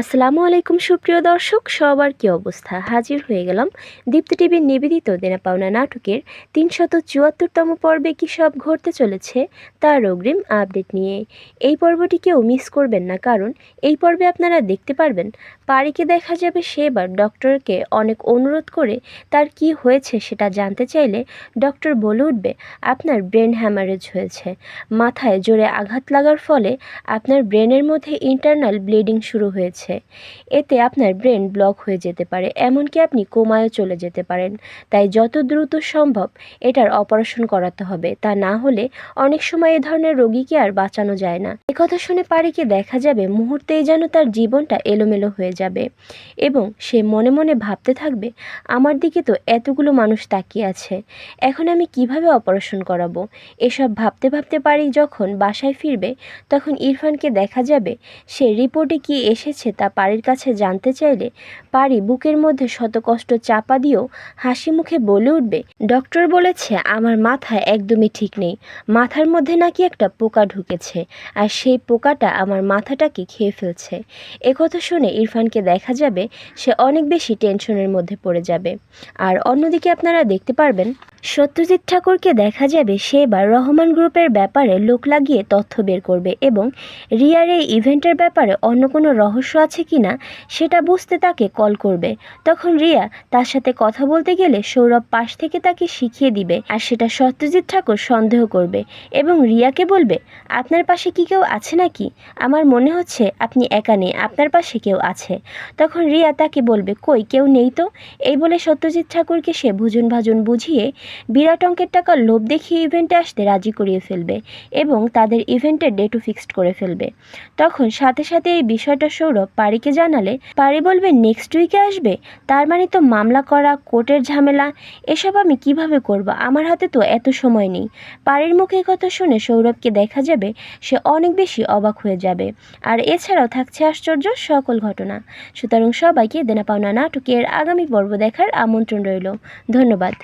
আসসালামু আলাইকুম সুপ্রিয় দর্শক, সবার কি অবস্থা? হাজির হয়ে গেলাম দীপ্তি টিভির নিবেদিত দেনা পাওনা নাটকের তিনশত চুয়াত্তরতম পর্বে কী সব ঘটতে চলেছে তার অগ্রিম আপডেট নিয়ে। এই পর্বটি কেউ মিস করবেন না, কারণ এই পর্বে আপনারা দেখতে পারবেন পারিকে দেখা যাবে সেবার ডক্টরকে অনেক অনুরোধ করে তার কি হয়েছে সেটা জানতে চাইলে ডক্টর বলে উঠবে, আপনার ব্রেন হ্যামারেজ হয়েছে। মাথায় জোরে আঘাত লাগার ফলে আপনার ব্রেনের মধ্যে ইন্টারনাল ব্লিডিং শুরু হয়েছে। এতে আপনার ব্রেন ব্লক হয়ে যেতে পারে, এমনকি আপনি কোমায়ও চলে যেতে পারেন। তাই যত দ্রুত সম্ভব এটার অপারেশন করাতে হবে, তা না হলে অনেক সময় এ ধরনের রোগীকে আর বাঁচানো যায় না। কথা শুনে পারিকে দেখা যাবে মুহূর্তেই যেন তার জীবনটা এলোমেলো হয়ে যাবে এবং সে মনে মনে ভাবতে থাকবে, আমার দিকে তো এতগুলো মানুষ তাকিয়ে আছে, এখন আমি কীভাবে অপারেশন করাবো? এসব ভাবতে ভাবতে পারি যখন বাসায় ফিরবে, তখন ইরফানকে দেখা যাবে সে রিপোর্টে কি এসেছে তা পারির কাছে জানতে চাইলে পারি বুকের মধ্যে শত কষ্ট চাপা দিয়েও হাসি মুখে বলে উঠবে, ডক্টর বলেছে আমার মাথায় একদমই ঠিক নেই, মাথার মধ্যে নাকি একটা পোকা ঢুকেছে, আর সেই পোকাটা আমার মাথাটাকে খেয়ে ফেলছে। একথা শুনে ইরফানকে দেখা যাবে সে অনেক বেশি টেনশনের মধ্যে পড়ে যাবে। আর অন্যদিকে আপনারা দেখতে পারবেন সত্যজিৎ ঠাকুরকে দেখা যাবে সে এবার রহমান গ্রুপের ব্যাপারে লোক লাগিয়ে তথ্য বের করবে এবং রিয়ার এই ইভেন্টের ব্যাপারে অন্য কোনো রহস্য আছে কি না সেটা বুঝতে তাকে কল করবে। তখন রিয়া তার সাথে কথা বলতে গেলে সৌরভ পাশ থেকে তাকে শিখিয়ে দিবে আর সেটা সত্যজিৎ ঠাকুর সন্দেহ করবে এবং রিয়াকে বলবে, আপনার পাশে কি কেউ আছে নাকি? আমার মনে হচ্ছে আপনি একা নেই, আপনার পাশে কেউ আছে। তখন রিয়া তাকে বলবে, কই, কেউ নেই তো? এই বলে সত্যজিৎ ঠাকুরকে সে ভুজন ভাজন বুঝিয়ে বিরাট অঙ্কের টাকার লোভ দেখিয়ে ইভেন্টে আসতে রাজি করিয়ে ফেলবে এবং তাদের ইভেন্টের ডেটও ফিক্সড করে ফেলবে। তখন সাথে সাথে এই বিষয়টা সৌরভ পারিকে জানালে, পারি বলবে নেক্সট উইকে আসবে? তার মানে তো মামলা করা, কোর্টের ঝামেলা, এসব আমি কীভাবে করব? আমার হাতে তো এত সময় নেই। পারির মুখে কথা শুনে সৌরভকে দেখা যাবে সে অনেক বেশি অবাক হয়ে যাবে। আর এছাড়াও থাকছে আশ্চর্য সকল ঘটনা। সুতরাং সবাইকে দেনা পাওনা নাটকের আগামী পর্ব দেখার আমন্ত্রণ রইল। ধন্যবাদ।